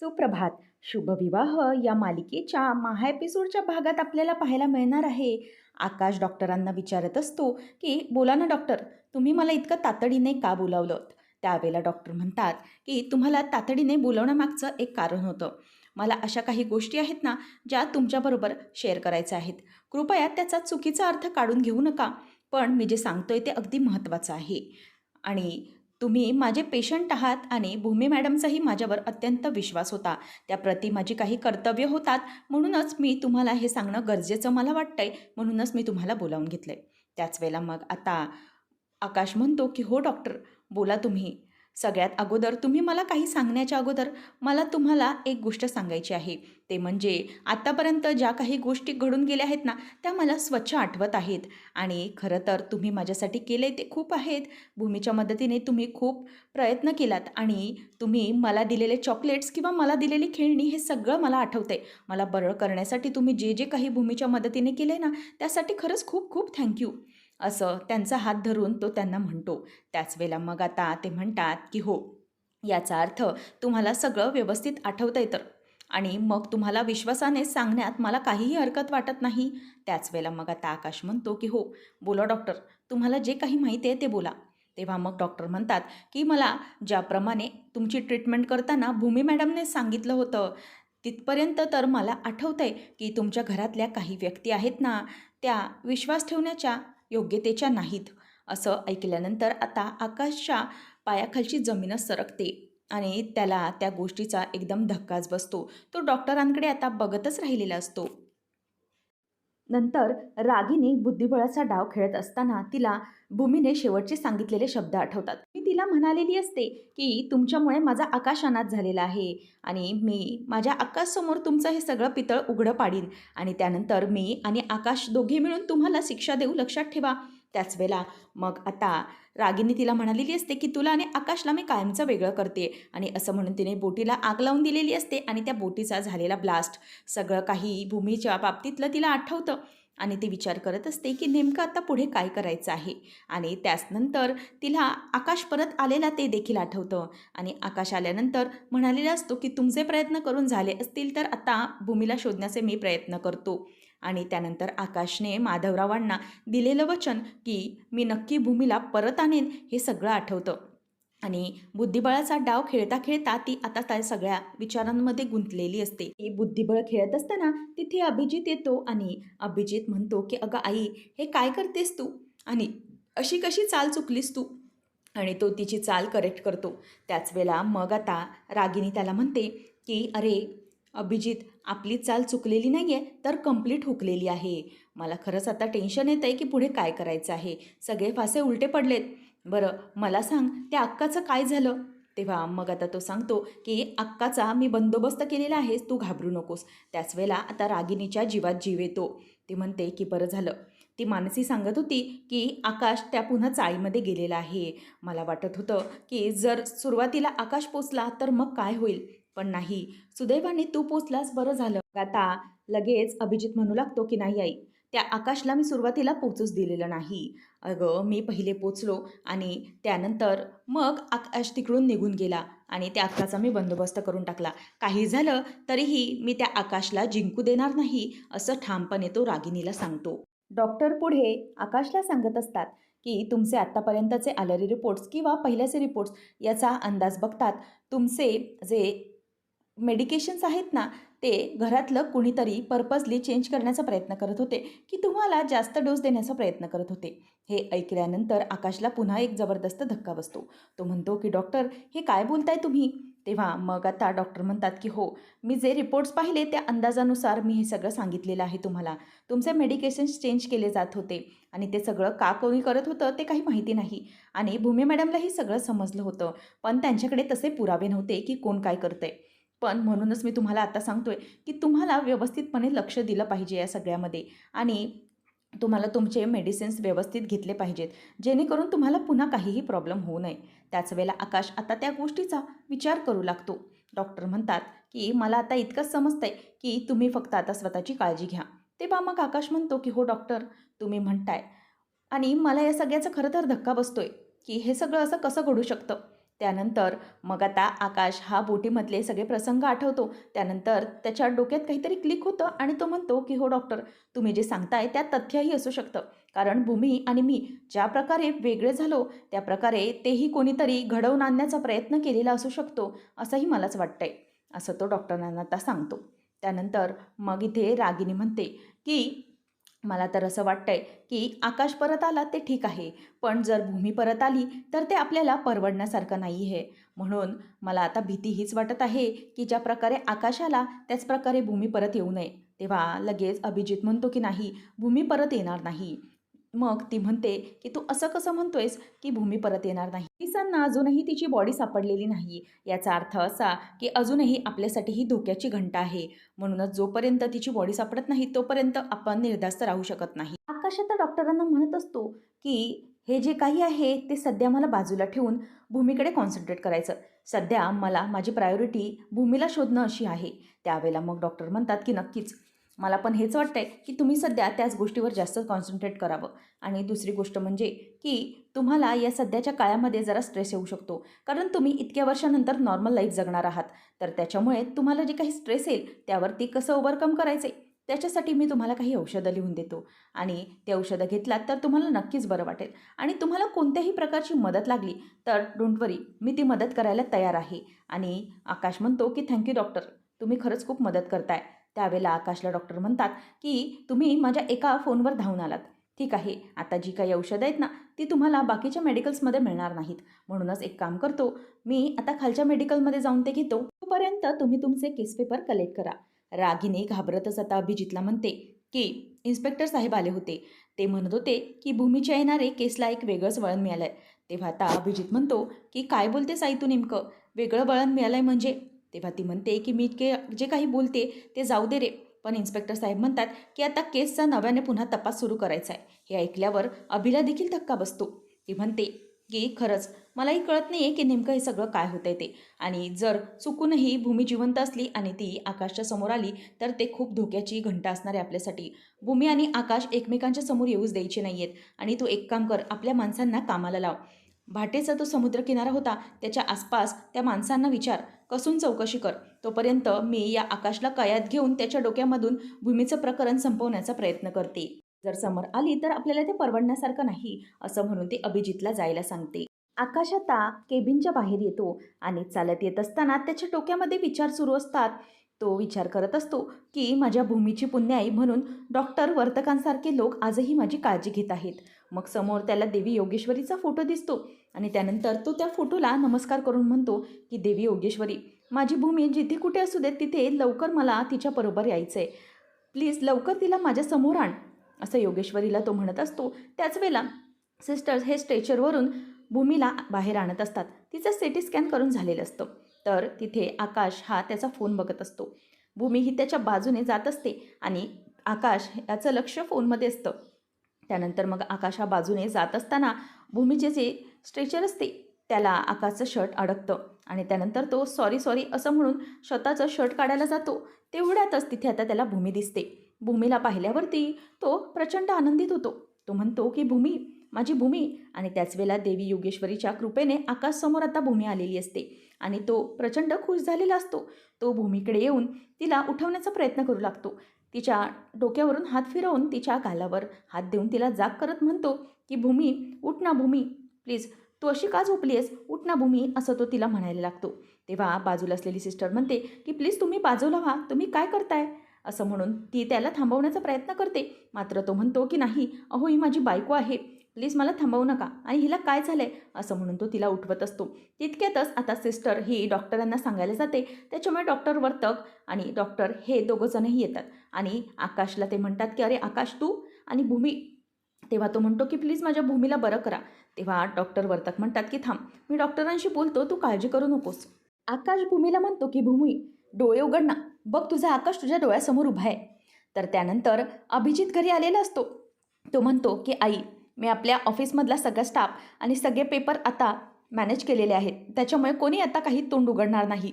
सुप्रभात. शुभविवाह या मालिकेच्या महा एपिसोडच्या भागात आपल्याला पाहायला मिळणार आहे. आकाश डॉक्टरांना विचारत असतो की बोला ना डॉक्टर तुम्ही मला इतकं तातडीने का बोलावलं त्यावेळेला डॉक्टर म्हणतात की तुम्हाला तातडीने बोलवण्यामागचं एक कारण होतं. मला अशा काही गोष्टी आहेत ना ज्या तुमच्याबरोबर शेअर करायच्या आहेत. कृपया त्याचा चुकीचा अर्थ काढून घेऊ नका. पण मी जे सांगतोय ते अगदी महत्त्वाचं आहे. आणि तुम्ही माझे पेशंट आहात आणि भूमी मॅडमचाही माझ्यावर अत्यंत विश्वास होता. त्याप्रती माझी काही कर्तव्य होतात. म्हणूनच मी तुम्हाला हे सांगणं गरजेचं मला वाटतंय. म्हणूनच मी तुम्हाला बोलावून घेतलं आहे त्याच वेळेला मग आता आकाश म्हणतो की हो डॉक्टर बोला तुम्ही. सगळ्यात अगोदर तुम्ही मला काही सांगण्याच्या अगोदर मला तुम्हाला एक गोष्ट सांगायची आहे. ते म्हणजे आत्तापर्यंत ज्या काही गोष्टी घडून गेल्या आहेत ना त्या मला स्वच्छ आठवत आहेत. आणि खरं तर तुम्ही माझ्यासाठी केले ते खूप आहेत. भूमीच्या मदतीने तुम्ही खूप प्रयत्न केलात आणि तुम्ही मला दिलेले चॉकलेट्स किंवा मला दिलेली खेळणी हे सगळं मला आठवतंय. मला बरं करण्यासाठी तुम्ही जे जे काही भूमीच्या मदतीने केले ना त्यासाठी खरंच खूप खूप थँक्यू. असं त्यांचा हात धरून तो त्यांना म्हणतो. त्याच वेळेला मग आता ते म्हणतात की हो याचा अर्थ तुम्हाला सगळं व्यवस्थित आठवतं आहे तर. आणि मग तुम्हाला विश्वासाने सांगण्यात मला काहीही हरकत वाटत नाही. त्याच वेळेला मग आता आकाश म्हणतो की हो बोला डॉक्टर तुम्हाला जे काही माहिती आहे ते बोला. तेव्हा मग डॉक्टर म्हणतात की मला ज्याप्रमाणे तुमची ट्रीटमेंट करताना भूमी मॅडमने सांगितलं होतं तिथपर्यंत तर मला आठवतं आहे की तुमच्या घरातल्या काही व्यक्ती आहेत ना त्या विश्वास ठेवण्याच्या योग्यतेच्या नाहीत असं ऐकल्यानंतर आता आकाशच्या पायाखालची जमीनच सरकते आणि त्याला त्या गोष्टीचा एकदम धक्काच बसतो. तो डॉक्टरांकडे आता बघतच राहिलेला असतो. नंतर रागिनी बुद्धिबळाचा डाव खेळत असताना तिला भूमीने शेवटचे सांगितलेले शब्द आठवतात. मी तिला म्हणालेली असते की तुमच्यामुळे माझा आकाश अनाथ झालेला आहे आणि मी माझ्या आकाशसमोर तुमचं हे सगळं पितळ उघडं पाडीन आणि त्यानंतर मी आणि आकाश दोघे मिळून तुम्हाला शिक्षा देऊ लक्षात ठेवा. त्याच वेळेला मग आता रागिनी तिला म्हणालेली असते की तुला आणि आकाशला मी कायमचं वेगळं करते. आणि असं म्हणून तिने बोटीला आग लावून दिलेली असते आणि त्या बोटीचा झालेला ब्लास्ट सगळं काही भूमीच्या बाबतीतलं तिला आठवतं. आणि ती विचार करत असते की नेमकं आता पुढे काय करायचं आहे? आणि त्याचनंतर तिला आकाश परत आलेला ते देखील आठवतं. आणि आकाश आल्यानंतर म्हणालेला असतो की तुमचे प्रयत्न करून झाले असतील तर आता भूमीला शोधण्याचे मी प्रयत्न करतो. आणि त्यानंतर आकाशने माधवरावांना दिलेलं वचन की मी नक्की भूमीला परत आणेन हे सगळं आठवतं. आणि बुद्धिबळाचा डाव खेळता खेळता ती आता त्या सगळ्या विचारांमध्ये गुंतलेली असते. ही बुद्धिबळ खेळत असताना तिथे अभिजित येतो आणि अभिजित म्हणतो की अगं आई हे काय करतेस तू? आणि अशी कशी चाल चुकलीस तू? आणि तो तिची चाल करेक्ट करतो. त्याच वेळेला मग आता रागिनी त्याला म्हणते की अरे अभिजित आपली चाल चुकलेली नाही आहे तर कंप्लीट हुकलेली आहे. मला खरंच आता टेन्शन येतं आहे की पुढे काय करायचं आहे. सगळे फासे उलटे पडलेत. बरं मला सांग त्या अक्काचं काय झालं? तेव्हा मग आता तो सांगतो की अक्काचा मी बंदोबस्त केलेला आहेस तू घाबरू नकोस. त्याच वेळेला आता रागिनीच्या जीवात जीव येतो. ती म्हणते की बरं झालं. ती मानसी सांगत होती की आकाश त्या पुन्हा चाळीमध्ये गेलेला आहे. मला वाटत होतं की जर सुरुवातीला आकाश पोचला तर मग काय होईल? पण नाही. सुदैवाने तू पोचलास बरं झालं. आता लगेच अभिजित म्हणू लागतो की नाही आई? त्या आकाशला मी सुरुवातीला पोचूच दिलेलं नाही. अगं मी पहिले पोचलो आणि त्यानंतर मग आकाश तिकडून निघून गेला आणि त्या आकाचा मी बंदोबस्त करून टाकला. काही झालं तरीही मी त्या आकाशला जिंकू देणार नाही असं ठामपणे तो रागिनीला सांगतो. डॉक्टर पुढे आकाशला सांगत असतात की तुमचे आत्तापर्यंतचे आलरी रिपोर्ट्स किंवा पहिल्याचे रिपोर्ट्स याचा अंदाज बघतात. तुमचे जे मेडिकेशन्स आहेत ना ते घरातलं कुणीतरी पर्पजली चेंज करण्याचा प्रयत्न करत होते की तुम्हाला जास्त डोस देण्याचा प्रयत्न करत होते. हे ऐकल्यानंतर आकाशला पुन्हा एक जबरदस्त धक्का बसतो. तो म्हणतो की डॉक्टर हे काय बोलताय तुम्ही? तेव्हा मग आता डॉक्टर म्हणतात की हो मी जे रिपोर्ट्स पाहिले त्या अंदाजानुसार मी हे सगळं सांगितलेलं आहे तुम्हाला. तुमचे मेडिकेशन्स चेंज केले जात होते आणि ते सगळं का कोणी करत होतं ते काही माहिती नाही. आणि भूमी मॅडमलाही सगळं समजलं होतं पण त्यांच्याकडे तसे पुरावे नव्हते की कोण काय करतंय. पण म्हणूनच मी तुम्हाला आता सांगतोय की तुम्हाला व्यवस्थितपणे लक्ष दिलं पाहिजे या सगळ्यामध्ये. आणि तुम्हाला तुमचे मेडिसिन्स व्यवस्थित घेतले पाहिजेत. जेणेकरून तुम्हाला पुन्हा काहीही प्रॉब्लेम होऊ नये. त्याच वेळेला आकाश आता त्या गोष्टीचा विचार करू लागतो. डॉक्टर म्हणतात की मला आता इतकंच समजतंय की तुम्ही फक्त आता स्वतःची काळजी घ्या. तेव्हा मग आकाश म्हणतो की हो डॉक्टर तुम्ही म्हणताय. आणि मला या सगळ्याचा खरं तर धक्का बसतोय की हे सगळं असं कसं घडू शकतं? त्यानंतर मग आता आकाश हा बोटीमधले सगळे प्रसंग आठवतो. त्यानंतर त्याच्या डोक्यात काहीतरी क्लिक होतं आणि तो म्हणतो की हो डॉक्टर तुम्ही जे सांगताय त्या तथ्यही असू शकतं. कारण भूमी आणि मी ज्या प्रकारे वेगळे झालो त्या प्रकारे तेही कोणीतरी घडवून आणण्याचा प्रयत्न केलेला असू शकतो असंही मलाच वाटतंय. असं तो डॉक्टरांना आता सांगतो. त्यानंतर मग इथे रागिनी म्हणते की मला तर असं वाटतंय की आकाश परत आला ते ठीक आहे पण जर भूमी परत आली तर ते आपल्याला परवडण्यासारखं नाही आहे म्हणून मला आता भीती हीच वाटत आहे की ज्या प्रकारे आकाश आला त्याच प्रकारे भूमी परत येऊ नये. तेव्हा लगेच अभिजित म्हणतो की नाही भूमी परत येणार नाही. मग ती म्हणते की तू असं कसं म्हणतोयस की भूमी परत येणार नाही? पोलिसांना अजूनही तिची बॉडी सापडलेली नाही. याचा अर्थ असा की अजूनही आपल्यासाठी ही धोक्याची घंटा आहे. म्हणूनच जोपर्यंत तिची बॉडी सापडत नाही तोपर्यंत आपण निर्धास्त राहू शकत नाही. आकाश आता डॉक्टरांना म्हणत असतो की हे जे काही आहे ते सध्या मला बाजूला ठेवून भूमीकडे कॉन्सन्ट्रेट करायचं. सध्या मला माझी प्रायोरिटी भूमीला शोधणं अशी आहे. त्यावेळेला मग डॉक्टर म्हणतात की नक्कीच. मला पण हेच वाटतंय की तुम्ही सध्या त्याच गोष्टीवर जास्त कॉन्सन्ट्रेट करावं. आणि दुसरी गोष्ट म्हणजे की तुम्हाला या सध्याच्या काळामध्ये जरा स्ट्रेस येऊ शकतो. कारण तुम्ही इतक्या वर्षानंतर नॉर्मल लाईफ जगणार आहात. तर त्याच्यामुळे तुम्हाला जे काही स्ट्रेस येईल त्यावर ती कसं ओव्हरकम करायचे त्याच्यासाठी मी तुम्हाला काही औषधं लिहून देतो. आणि ते औषधं घेतलात तर तुम्हाला नक्कीच बरं वाटेल. आणि तुम्हाला कोणत्याही प्रकारची मदत लागली तर डोंट वरी मी ती मदत करायला तयार आहे. आणि आकाश म्हणतो की थँक्यू डॉक्टर तुम्ही खरंच खूप मदत करताय. त्यावेळेला आकाशला डॉक्टर म्हणतात की तुम्ही माझ्या एका फोनवर धावून आलात. ठीक आहे आता जी काही औषधं आहेत ना ती तुम्हाला बाकीच्या मेडिकल्समध्ये मिळणार नाहीत. म्हणूनच एक काम करतो मी आता खालच्या मेडिकलमध्ये जाऊन ते घेतो. तोपर्यंत तुम्ही तुमचे केस पेपर कलेक्ट करा. रागीने घाबरतच आता अभिजितला म्हणते की इन्स्पेक्टर साहेब आले होते. ते म्हणत होते की भूमीच्या येणारे केसला एक वेगळंच वळण मिळालं आहे तेव्हा आता अभिजित म्हणतो की काय बोलते साई तू नेमकं? वेगळं वळण मिळालं आहे म्हणजे तेव्हा ती म्हणते की मी के जे काही बोलते ते जाऊ दे रे. पण इन्स्पेक्टर साहेब म्हणतात की आता केसचा नव्याने पुन्हा तपास सुरू करायचा आहे. हे ऐकल्यावर अभिला देखील धक्का बसतो. ती म्हणते की खरंच मलाही कळत नाही आहे की नेमकं हे सगळं काय होतं आहे ते. आणि जर चुकूनही भूमी जिवंत असली आणि ती आकाशच्या समोर आली तर ते खूप धोक्याची घंटा असणार आहे आपल्यासाठी. भूमी आणि आकाश एकमेकांच्या समोर येऊच द्यायचे नाही आहेत आणि तू एक काम कर आपल्या माणसांना कामाला लाव. भाटेचा तो समुद्रकिनारा होता त्याच्या आसपास त्या माणसांना विचार. कसून चौकशी कर. तोपर्यंत मी या आकाशला कयात घेऊन त्याच्या डोक्यामधून भूमीचं प्रकरण संपवण्याचा प्रयत्न करते. जर समोर आली तर आपल्याला ते परवडण्यासारखं नाही असं म्हणून ते अभिजितला जायला सांगते. आकाश आता केबिनच्या बाहेर येतो आणि चालत येत असताना त्याच्या डोक्यामध्ये विचार सुरू असतात. तो विचार करत असतो की माझ्या भूमीची पुण्याई म्हणून डॉक्टर वर्तकांसारखे लोक आजही माझी काळजी घेत आहेत. मग समोर त्याला देवी योगेश्वरीचा फोटो दिसतो. आणि त्यानंतर तो त्या फोटोला नमस्कार करून म्हणतो की देवी योगेश्वरी माझी भूमी जिथे कुठे असू देत तिथे लवकर मला तिच्याबरोबर यायचं आहे प्लीज लवकर तिला माझ्यासमोर आण. असं योगेश्वरीला तो म्हणत असतो. त्याच वेळेला सिस्टर्स हे स्ट्रेचरवरून भूमीला बाहेर आणत असतात. तिचं सिटी स्कॅन करून झालेलं असतं. तर तिथे आकाश हा त्याचा फोन बघत असतो. भूमी ही त्याच्या बाजूने जात असते आणि आकाश याचं लक्ष फोनमध्ये असतं. त्यानंतर मग आकाश हा बाजूने जात असताना भूमीचे जे स्ट्रेचर असते त्याला आकाशचं शर्ट अडकतं आणि त्यानंतर तो सॉरी सॉरी असं म्हणून स्वतःचं शर्ट काढायला जातो. तेवढ्यातच तिथे आता त्याला भूमी दिसते. भूमीला पाहिल्यावरती तो प्रचंड आनंदित होतो. तो म्हणतो की भूमी माझी भूमी. आणि त्याच वेळेला देवी योगेश्वरीच्या कृपेने आकाशसमोर आता भूमी आलेली असते आणि तो प्रचंड खुश झालेला असतो. तो भूमीकडे येऊन तिला उठवण्याचा प्रयत्न करू लागतो. तिच्या डोक्यावरून हात फिरवून तिच्या गालावर हात देऊन तिला जाग करत म्हणतो की भूमी उठ ना भूमी. प्लीज तू अशी का झोपली आहेस उठ ना भूमी असं तो तिला म्हणायला लागतो. तेव्हा बाजूला असलेली सिस्टर म्हणते की प्लीज तुम्ही बाजूला व्हा तुम्ही काय करताय? असं म्हणून ती त्याला थांबवण्याचा प्रयत्न करते. मात्र तो म्हणतो की नाही अहो ही माझी बायको आहे. प्लीज मला थांबवू नका. आणि हिला काय झालंय? असं म्हणून तो तिला उठवत असतो. तितक्यातच आता सिस्टर ही डॉक्टरांना सांगायला जाते. त्याच्यामुळे डॉक्टर वर्तक आणि डॉक्टर हे दोघंजणही येतात. आणि आकाशला ते म्हणतात की अरे आकाश तू आणि भूमी तेव्हा तो म्हणतो की प्लीज माझ्या भूमीला बरं करा. तेव्हा डॉक्टर वर्तक म्हणतात की थांब मी डॉक्टरांशी बोलतो तू काळजी करू नकोस. आकाश भूमीला म्हणतो की भूमी डोळे उघड ना. बघ तुझा आकाश तुझ्या डोळ्यासमोर उभा आहे. तर त्यानंतर अभिजित घरी आलेला असतो. तो म्हणतो की आई मी आपल्या ऑफिसमधला सगळा स्टाफ आणि सगळे पेपर आता मॅनेज केलेले आहेत. त्याच्यामुळे कोणी आता काही तोंड उघडणार नाही.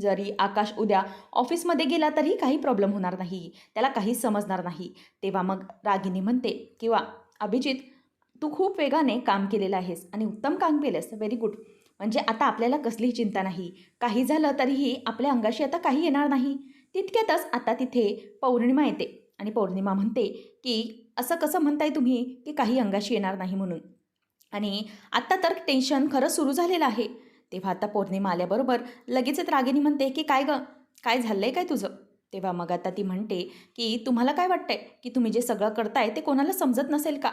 जरी आकाश उद्या ऑफिसमध्ये गेला तरी काही प्रॉब्लेम होणार नाही. त्याला काहीच समजणार नाही. तेव्हा मग रागिनी म्हणते किंवा अभिजित तू खूप वेगाने काम केलेलं आहेस आणि उत्तम काम केलंस. व्हेरी गुड म्हणजे आता आपल्याला कसलीही चिंता नाही. काही झालं तरीही आपल्या अंगाशी आता काही येणार नाही. तितक्यातच आता तिथे पौर्णिमा येते आणि पौर्णिमा म्हणते की असं कसं म्हणताय तुम्ही की काही अंगाशी येणार नाही म्हणून? आणि आत्ता तर टेन्शन खरंच सुरू झालेलं आहे. तेव्हा आता पौर्णिमा आल्याबरोबर लगेचच रागिनी म्हणते की काय गं? काय झालं आहे काय तुझं? तेव्हा मग आता ती म्हणते की तुम्हाला काय वाटतंय की तुम्ही जे सगळं करताय ते कोणाला समजत नसेल का?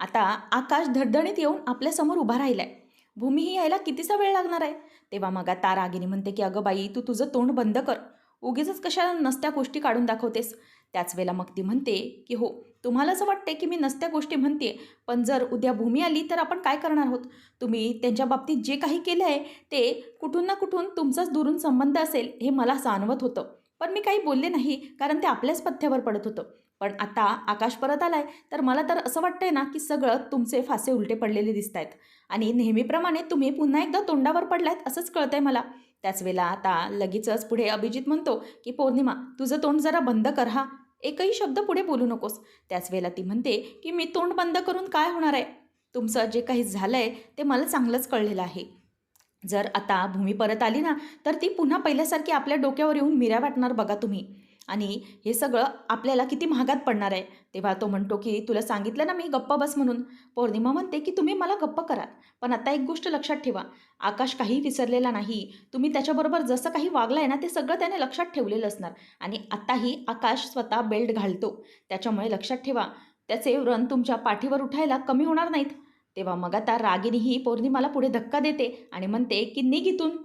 आता आकाश धडधडीत येऊन आपल्यासमोर उभा राहिलाय. भूमीही यायला कितीसा वेळ लागणार आहे? तेव्हा मग आता रागिनी म्हणते की अगं बाई तू तुझं तोंड बंद कर. उगीच कशा नसत्या गोष्टी काढून दाखवतेस. त्याच वेळेला मग ती म्हणते की हो तुम्हाला असं वाटते की मी नसत्या गोष्टी म्हणते पण जर उद्या भूमी आली तर आपण काय करणार आहोत? तुम्ही त्यांच्या बाबतीत जे काही केलं आहे ते कुठून ना कुठून तुमचाच दुरून संबंध असेल हे मला जाणवत होतं. पण मी काही बोलले नाही कारण ते आपल्याच पथ्यावर पडत होतं. पण आता आकाश परत आलाय तर मला तर असं वाटतंय ना की सगळं तुमचे फासे उलटे पडलेले दिसत आहेत आणि नेहमीप्रमाणे तुम्ही पुन्हा एकदा तोंडावर पडलायत असंच कळतंय मला. त्याच वेळेला आता लगेचच पुढे अभिजित म्हणतो की पौर्णिमा तुझं तोंड जरा बंद कर हा. एकही शब्द पुढे बोलू नकोस. त्याच वेळेला ती म्हणते की मी तोंड बंद करून काय होणार आहे? तुमचं जे काही झालं आहे ते मला चांगलंच कळलेलं आहे. जर आता भूमी परत आली ना तर ती पुन्हा पहिल्यासारखी आपल्या डोक्यावर येऊन मिऱ्या वाटणार बघा तुम्ही. आणि हे सगळं आपल्याला किती महागात पडणार आहे. तेव्हा तो म्हणतो की तुला सांगितलं ना मी गप्पा बस म्हणून. पौर्णिमा म्हणते की तुम्ही मला गप्प कराल पण आता एक गोष्ट लक्षात ठेवा. आकाश काही विसरलेला नाही. तुम्ही त्याच्याबरोबर जसं काही वागलं आहे ना ते सगळं त्याने लक्षात ठेवलेलं असणार. आणि आताही आकाश स्वतः बेल्ट घालतो. त्याच्यामुळे लक्षात ठेवा त्याचे व्रण तुमच्या पाठीवर उठायला कमी होणार नाहीत. तेव्हा मग आता रागिनी ही पौर्णिमाला पुढे धक्का देते आणि म्हणते की निघ इथून.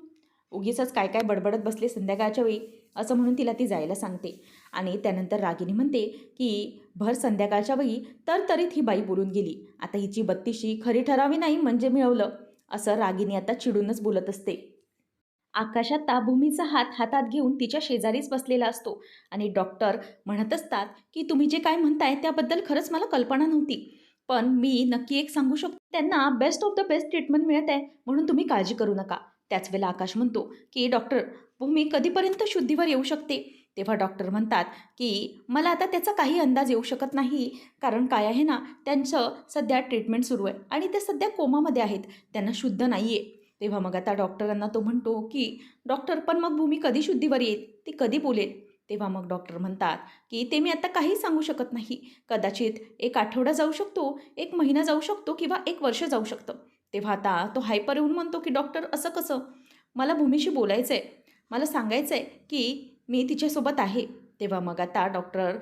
उगीच काय काय बडबडत बसले संध्याकाळच्या वेळी असं म्हणून तिला ती जायला सांगते. आणि त्यानंतर रागिनी म्हणते की भर संध्याकाळच्या वेळी तर तरीत ही बाई बोलून गेली. आता हिची बत्तीशी खरी ठरावी नाही म्हणजे मिळवलं असं रागिनी आता चिडूनच बोलत असते. आकाशात भूमीचा हात हातात घेऊन तिच्या शेजारीच बसलेला असतो आणि डॉक्टर म्हणत असतात की तुम्ही जे काय म्हणताय त्याबद्दल खरंच मला कल्पना नव्हती. पण मी नक्की एक सांगू शकतो त्यांना best of the best treatment मिळत आहे म्हणून तुम्ही काळजी करू नका. त्याच वेळेला आकाश म्हणतो की डॉक्टर मी कधीपर्यंत शुद्धीवर येऊ शकते? तेव्हा डॉक्टर म्हणतात की मला आता त्याचा काही अंदाज येऊ शकत नाही कारण काय आहे ना त्यांचं सध्या ट्रीटमेंट सुरू आहे आणि ते सध्या कोमामध्ये आहेत त्यांना शुद्ध नाही आहे तेव्हा मग आता डॉक्टरांना तो म्हणतो की डॉक्टर पण मग भूमी कधी शुद्धीवर येईल? ती कधी बोलेल? तेव्हा मग डॉक्टर म्हणतात की ते मी आता काही सांगू शकत नाही. कदाचित एक आठवडा जाऊ शकतो एक महिना जाऊ शकतो किंवा एक वर्ष जाऊ शकतं. तेव्हा आता तो हायपर येऊन म्हणतो की डॉक्टर असं कसं? मला भूमीशी बोलायचं आहे मला सांगायचं आहे की मी तिच्यासोबत आहे. तेव्हा मग आता डॉक्टर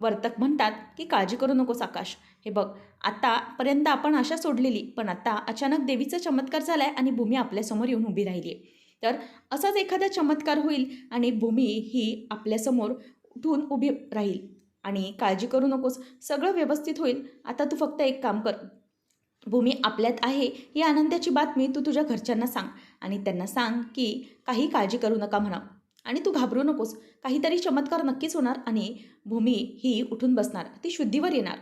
वर्तक म्हणतात की काळजी करू नकोस आकाश. हे बघ आतापर्यंत आपण आशा सोडलेली पण आता अचानक देवीचा चमत्कार झाला आहे आणि भूमी आपल्यासमोर येऊन उभी राहिली आहे तर असाच एखादा चमत्कार होईल आणि भूमी ही आपल्यासमोर उठून उभी राहील. आणि काळजी करू नकोस सगळं व्यवस्थित होईल. आता तू फक्त एक काम कर. भूमी आपल्यात आहे ही आनंदाची बातमी तू तुझ्या घरच्यांना सांग. आणि त्यांना सांग की काही काळजी करू नका म्हणा. आणि तू घाबरू नकोस काहीतरी चमत्कार नक्कीच होणार आणि भूमी ही उठून बसणार ती शुद्धीवर येणार.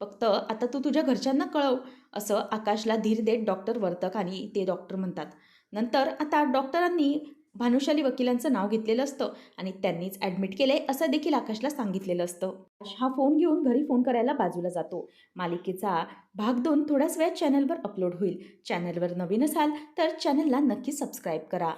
फक्त आता तू तुझ्या घरच्यांना कळव असं आकाशला धीर देत डॉक्टर वर्तक आणि ते डॉक्टर म्हणतात. नंतर आता डॉक्टरांनी भानुशाली वकिलांचं नाव घेतलेलं असतं आणि त्यांनीच ॲडमिट केलं आहे असं देखील आकाशला सांगितलेलं असतं. हा फोन घेऊन घरी फोन करायला बाजूला जातो. मालिकेचा भाग दोन थोड्याच वेळात चॅनलवर अपलोड होईल. चॅनलवर नवीन असाल तर चॅनलला नक्की सबस्क्राईब करा.